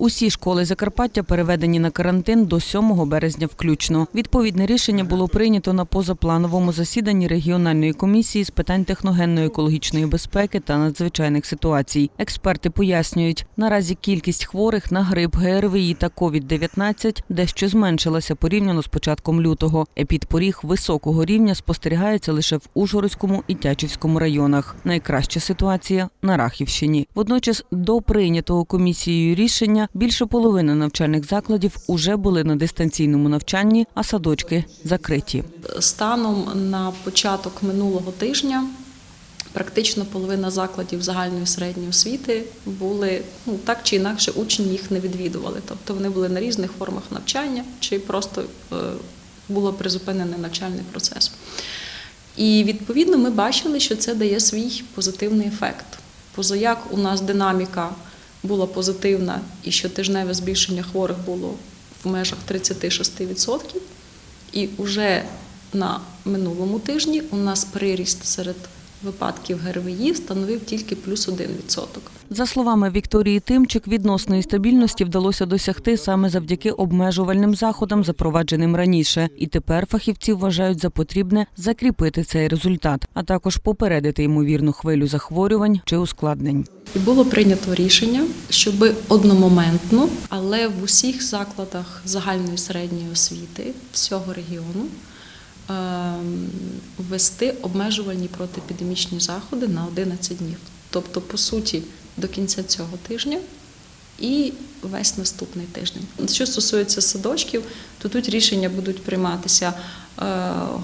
Усі школи Закарпаття переведені на карантин до 7 березня включно. Відповідне рішення було прийнято на позаплановому засіданні регіональної комісії з питань техногенної екологічної безпеки та надзвичайних ситуацій. Експерти пояснюють, наразі кількість хворих на грип, ГРВІ та COVID-19 дещо зменшилася порівняно з початком лютого. Епідпоріг високого рівня спостерігається лише в Ужгородському і Тячівському районах. Найкраща ситуація на Рахівщині. Водночас, до прийнятого комісією рішення більше половини навчальних закладів уже були на дистанційному навчанні, а садочки закриті. Станом на початок минулого тижня практично половина закладів загальної середньої освіти були ну так чи інакше учні їх не відвідували. Тобто вони були на різних формах навчання, чи просто е, було призупинений навчальний процес. І відповідно ми бачили, що це дає свій позитивний ефект. Позаяк у нас динаміка була позитивна, і щотижневе збільшення хворих було в межах 36%. І вже на минулому тижні у нас приріст серед випадків ГРВІ становив тільки плюс 1%. За словами Вікторії Тимчик, відносної стабільності вдалося досягти саме завдяки обмежувальним заходам, запровадженим раніше. І тепер фахівці вважають за потрібне закріпити цей результат, а також попередити ймовірну хвилю захворювань чи ускладнень. І було прийнято рішення, щоб одномоментно, але в усіх закладах загальної середньої освіти всього регіону ввести обмежувальні протиепідемічні заходи на 11 днів. Тобто, по суті, до кінця цього тижня і весь наступний тиждень. Що стосується садочків, то тут рішення будуть прийматися е,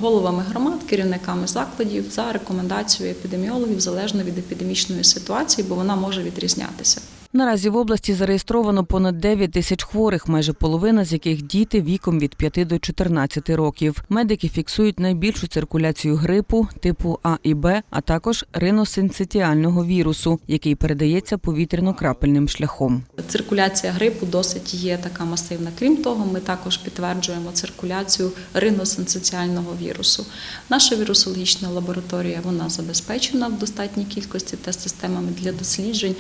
головами громад, керівниками закладів за рекомендацією епідеміологів залежно від епідемічної ситуації, бо вона може відрізнятися. Наразі в області зареєстровано понад 9 тисяч хворих, майже половина з яких діти віком від 5 до 14 років. Медики фіксують найбільшу циркуляцію грипу типу А і Б, а також риносинцитіального вірусу, який передається повітряно-крапельним шляхом. Циркуляція грипу досить є така масивна. Крім того, ми також підтверджуємо циркуляцію риносенсоціального вірусу. Наша вірусологічна лабораторія вона забезпечена в достатній кількості тест-системами для досліджень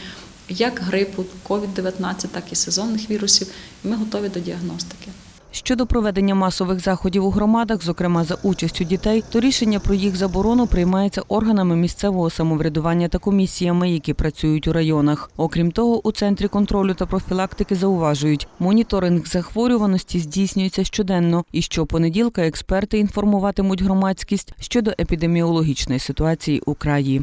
як грипу, COVID-19, так і сезонних вірусів. Ми готові до діагностики. Щодо проведення масових заходів у громадах, зокрема за участю дітей, то рішення про їх заборону приймається органами місцевого самоврядування та комісіями, які працюють у районах. Окрім того, у центрі контролю та профілактики зауважують, моніторинг захворюваності здійснюється щоденно, і щопонеділка експерти інформуватимуть громадськість щодо епідеміологічної ситуації у краї.